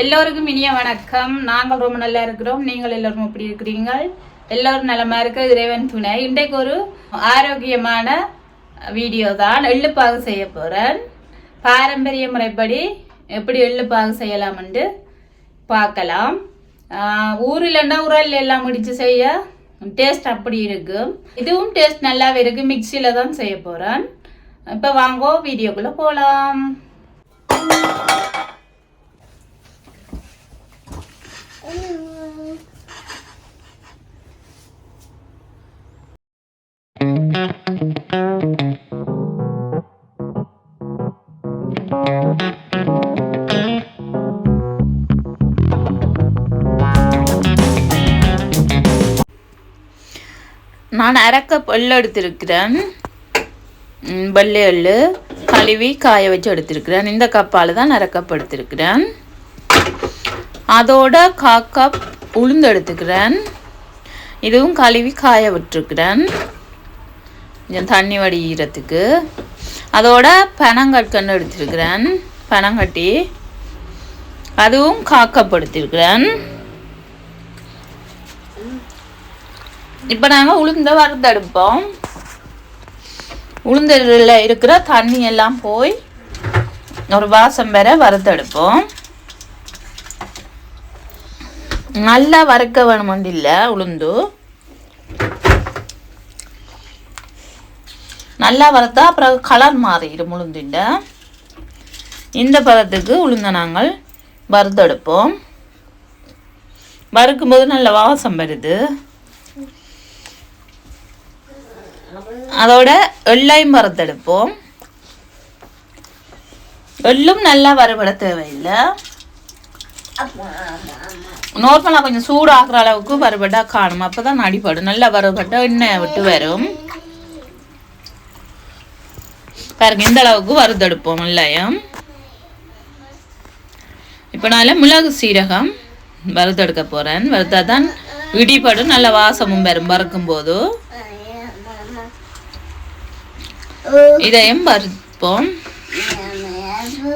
எல்லோருக்கும் இனிய வணக்கம். நாங்கள் ரொம்ப நல்லா இருக்கிறோம். நீங்கள் எல்லோரும் எப்படி இருக்கிறீங்க எல்லோரும் நலமா இருக்க இறைவன் துணை. இன்றைக்கு ஒரு ஆரோக்கியமான வீடியோ தான் எள்ளுப்பாகு செய்ய போகிறேன் பாரம்பரிய முறைப்படி எப்படி எள்ளுப்பாகு செய்யலாம்னு பார்க்கலாம். ஊரில்னா உரல் எல்லாம் முடிச்சு செய்ய டேஸ்ட் அப்படி இருக்கும் இதுவும் டேஸ்ட் நல்லாவே இருக்கு. மிக்சியில தான் செய்ய போகிறேன் இப்போ வாங்கோ வீடியோக்குள்ளே போகலாம் நான் அரைக்க எள்ளு எடுத்திருக்கிறேன். ம், வெள்ளை எள்ளு கழுவி காய வச்சு எடுத்திருக்கிறேன். இந்த கப்பால் தான் அரைக்கப் எடுத்திருக்கிறேன் அதோட கா கப் உளுந்து எடுத்துக்கிறேன். இதுவும் கழுவி காய விட்டுருக்கிறேன். கொஞ்சம் தண்ணி வடிகிறதுக்கு. அதோட பனங்கற்கண்டு எடுத்திருக்கிறேன். பனங்கட்டி. அதுவும் காக்கப்படுத்திருக்கிறேன். இப்போ நாங்கள் உளுந்த வறுத்தெடுப்போம் உளுந்தில் இருக்கிற தண்ணி எல்லாம் போய் ஒரு வாசம் வர வறுத்தெடுப்போம் நல்லா வறுக்க வேணுமெண்டு இல்லை உளுந்து. நல்லா வறுத்தா அப்புறம் கலர் மாறிடும் உளுந்துட்ட இந்த பதத்துக்கு உளுந்த நாங்கள் வறுத்தெடுப்போம் வறுக்கும்போது நல்ல வாசம் வருது. அதோட எள்ளையும் வறுத்தெடுப்போம் எள்ளும் நல்லா வறுபட தேவையில்லை. நார்மலாக கொஞ்சம் சூடாகிற அளவுக்கு வறுபட்டா காணும். அப்போ தான் அடிப்படும் நல்லா வறுபட்டா எண்ணெய் விட்டு வரும். பாருங்க இந்த அளவுக்கு வறுத்தெடுப்போம் வெள்ளையம் இப்போ நான் மிளகு சீரகம் வறுத்தெடுக்க போகிறேன் வறுத்தா தான் இடிபடும். நல்ல வாசமும் வரும் வறுக்கும் போதும் இதையும் வறுப்போம்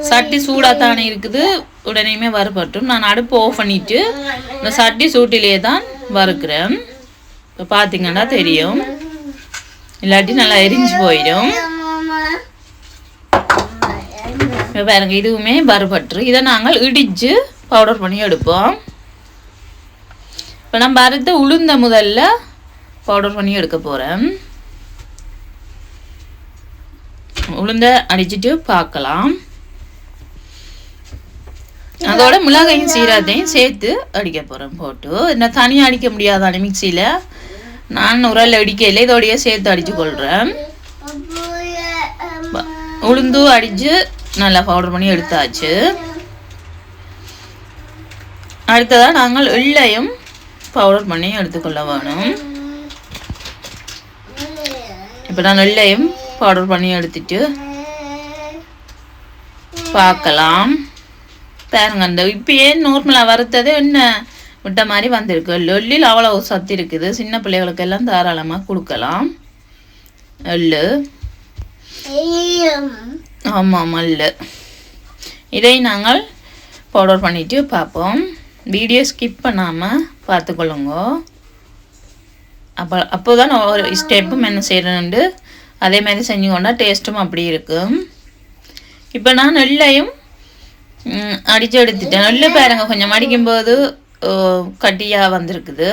சட்டி சூடாக தானே இருக்குது. உடனேயுமே வறுபட்டும். நான் அடுப்பு ஆஃப் பண்ணிட்டு இந்த சட்டி சூட்டிலே தான் வறுக்கிறேன். இப்போ பார்த்தீங்கன்னா தெரியும். இல்லாட்டி நல்லா எரிஞ்சு போயிடும். இப்போ பாருங்க இதுவுமே வறுபட்டுரு இதை நாங்கள் இடித்து பவுடர் பண்ணி எடுப்போம். இப்போ நான் வறுத்த உளுந்த முதல்ல பவுடர் பண்ணி எடுக்க போகிறேன் உளுந்த அடிச்சிட்டு பார்க்கலாம் அதோட மிளகையும் சீரகத்தையும் சேர்த்து அடிக்க போகிறேன் போட்டு. என்ன தனியாக அடிக்க முடியாதானே மிக்சியில்? நான் உரல் அடிக்கையில் இதோடய சேர்த்து அடித்து கொள்கிறேன் உளுந்து அடித்து நல்லா பவுடர் பண்ணி எடுத்தாச்சு. அடுத்ததாக நாங்கள் எள்ளையும் பவுடர் பண்ணி எடுத்துக்கொள்ள வேணும். இப்போ நான் எள்ளையும் பவுடர் பண்ணி எடுத்துட்டு பார்க்கலாம். பாருங்க அந்த இப்போ ஏன் நார்மலாக வறுத்தது என்ன? விட்ட மாதிரி வந்திருக்கு. எள்ளில் அவ்வளோ சத்து இருக்குது. சின்ன பிள்ளைகளுக்கு எல்லாம் தாராளமாக கொடுக்கலாம். எள்ளு. ஆமாம் எள்ளு இதை நாங்கள் பவுடர் பண்ணிட்டு பார்ப்போம். வீடியோ ஸ்கிப் பண்ணாமல் பார்த்துக்கொள்ளுங்க. அப்போ அப்போ தான் ஒரு ஸ்டெப்பும் என்ன செய்யணுண்டு அதே மாதிரி செஞ்சு டேஸ்ட்டும் அப்படி இருக்கும் இப்போ நான் நெல்லையும் அடித்து எடுத்துட்டேன் நெல்லு பாருங்க கொஞ்சம் அடிக்கும்போது கட்டியாக வந்திருக்குது.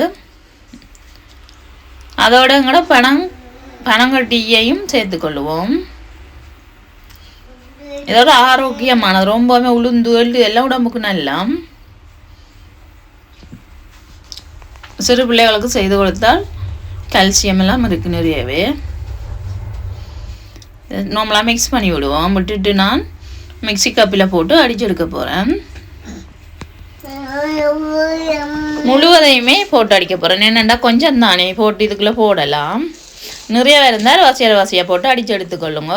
அதோட கூட பணம் பனங்கட்டியையும் சேர்த்துக்கொள்ளுவோம் இதோட ஆரோக்கியமானது ரொம்பவுமே உளுந்து எள்ளு எல்லாம் உடம்புக்கு நல்லா. சிறு பிள்ளைகளுக்கு செய்து கொடுத்தால் கால்சியம் எல்லாம் இருக்கு நிறையவே. நார்மலாக மிக்ஸ் பண்ணி விடுவோம். விட்டுட்டு நான் மிக்ஸி கப்பில் போட்டு அடிச்செடுக்க போகிறேன் முழுவதையுமே போட்டு அடிக்க போகிறேன் என்னென்னா கொஞ்சம் தானே போட்டு இதுக்குள்ளே போடலாம். நிறைய இருந்தால் வாசியார் வாசியாக போட்டு அடித்து எடுத்துக்கொள்ளுங்க.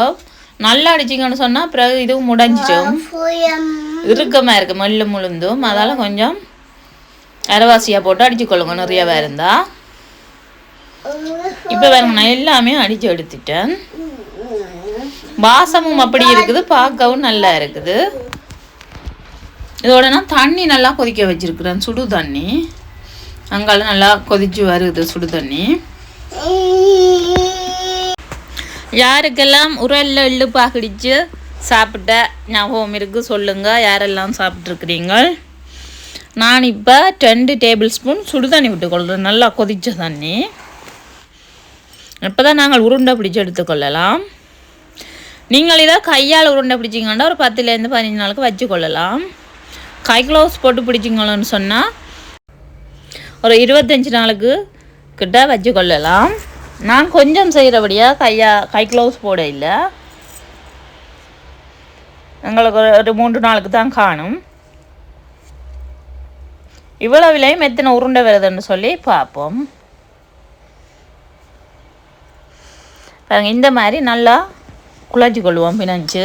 நல்லா அடிச்சிங்கன்னு சொன்னால் பிறகு இதுவும் முடைஞ்சிடும். இறுக்கமாக இருக்குது மல்லு முழுந்தும். அதால் கொஞ்சம் அரைவாசியாக போட்டு அடிச்சுக்கொள்ளுங்க. நிறையவா இருந்தால். இப்போ பாருங்க நான் எல்லாமே அடித்து எடுத்துட்டேன். வாசமும் அப்படி இருக்குது. பார்க்கவும் நல்லா இருக்குது. இதோட நான் தண்ணி நல்லா கொதிக்க வச்சிருக்கிறேன். சுடு தண்ணி. அங்கால நல்லா கொதிச்சு வருது சுடு தண்ணி. யாருக்கெல்லாம் உரல்ல எள்ளு பாக்கடிச்சு சாப்பிட்ட ஞாபகம் இருக்கு சொல்லுங்க. யாரெல்லாம் சாப்பிட்ருக்கிறீங்க நான் இப்போ ரெண்டு டேபிள் ஸ்பூன் சுடு தண்ணி விட்டுக்கொள்கிறேன் நல்லா கொதிச்ச தண்ணி. இப்போ தான் நாங்கள் உருண்டை பிடிச்சி எடுத்துக்கொள்ளலாம் நீங்கள் இதை கையால் உருண்டை பிடிச்சிங்கன்னா ஒரு பத்துலேருந்து பதினஞ்சு நாளுக்கு வச்சு கொள்ளலாம் கை க்ளவுஸ் போட்டு பிடிச்சிங்களோன்னு சொன்னால் ஒரு இருபத்தஞ்சி நாளுக்கு கிட்ட வச்சு கொள்ளலாம் நான் கொஞ்சம் செய்கிறபடியாக கையா கை க்ளவுஸ் போட இல்லை. எங்களுக்கு ஒரு- ஒரு மூன்று நாளுக்கு தான் காணும். இவ்வளோ விலையும் எத்தனை உருண்டை வருதுன்னு சொல்லி பார்ப்போம் பாருங்க இந்த மாதிரி நல்லா குழாச்சி கொள்வோம் பிணைஞ்சு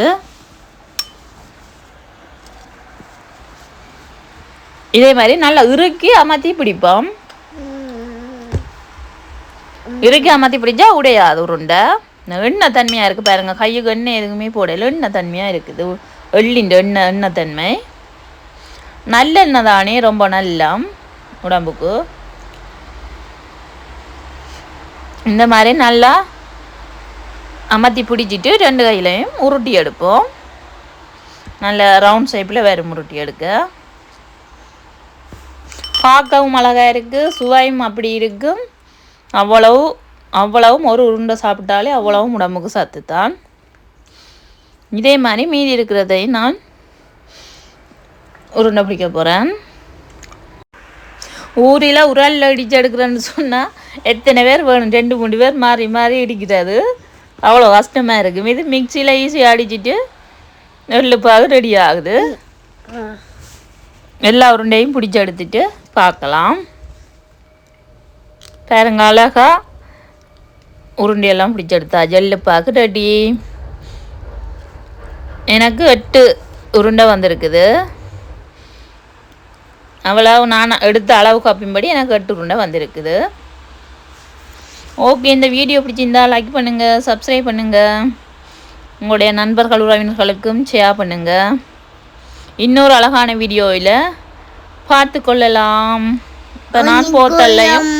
இதே மாதிரி நல்லா இறுக்கி அமர்த்தி பிடிப்போம் இறுக்கி அமர்த்தி பிடிச்சா உடையாது உருண்டை எண்ணெய் தன்மையாக இருக்குது பாருங்க கையுக்கு எண்ணெய் எதுவுமே போடல எண்ணெய் தன்மையாக இருக்குது எள்ளின் எண்ணெய் எண்ணெய் தன்மை நல்லெண்ணெய் தானே ரொம்ப நல்லம் உடம்புக்கு இந்த மாதிரி நல்லா அமர்த்தி பிடிச்சிட்டு ரெண்டு கையிலையும் உருட்டி எடுப்போம். நல்ல ரவுண்ட் ஷேப்பில் வேறு உருட்டி எடுக்க. பார்க்கவும் அழகாக இருக்குது சுவையும் அப்படி இருக்கும் அவ்வளவு அவ்வளவும் ஒரு உருண்டை சாப்பிட்டாலே அவ்வளவும் உடம்புக்கு சத்து தான். இதே மாதிரி மீதி இருக்கிறதை நான் உருண்டை பிடிக்க போகிறேன் ஊரில் உரல் அடித்து எடுக்கிறேன்னு சொன்னால் எத்தனை பேர் வேணும்? ரெண்டு மூணு பேர் மாறி மாறி இடிக்கிறது. அவ்வளோ கஷ்டமாக இருக்குது இது மிக்சியில் ஈஸியாக அடிச்சிட்டு பாகு ரெடி ஆகுது. எல்லா உருண்டையும் பிடிச்சி எடுத்துட்டு பார்க்கலாம். பாருங்க அழகா உருண்டையெல்லாம் பிடிச்சி எடுத்தா. ஜல்லுப்பாக்கு ரெடி எனக்கு எட்டு உருண்டை வந்திருக்குது. அவ்வளோ நான் எடுத்த அளவு காப்பின்படி எனக்கு எட்டு உருண்டை வந்திருக்குது. ஓகே இந்த வீடியோ பிடிச்சிருந்தா லைக் பண்ணுங்கள் சப்ஸ்கிரைப் பண்ணுங்கள் உங்களுடைய நண்பர்கள் உறவினர்களுக்கும் ஷேர் பண்ணுங்கள் இன்னொரு அழகான வீடியோவில் பார்த்து கொள்ளலாம். இப்போ நான் போத்தல்லையும்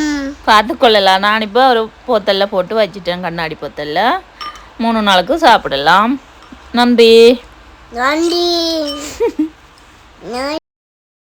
பார்த்து கொள்ளலாம். நான் இப்போ ஒரு போத்தல்ல போட்டு வச்சிட்டேன் கண்ணாடி போத்தல்ல. மூணு நாளுக்கு சாப்பிடலாம். நன்றி. நன்றி.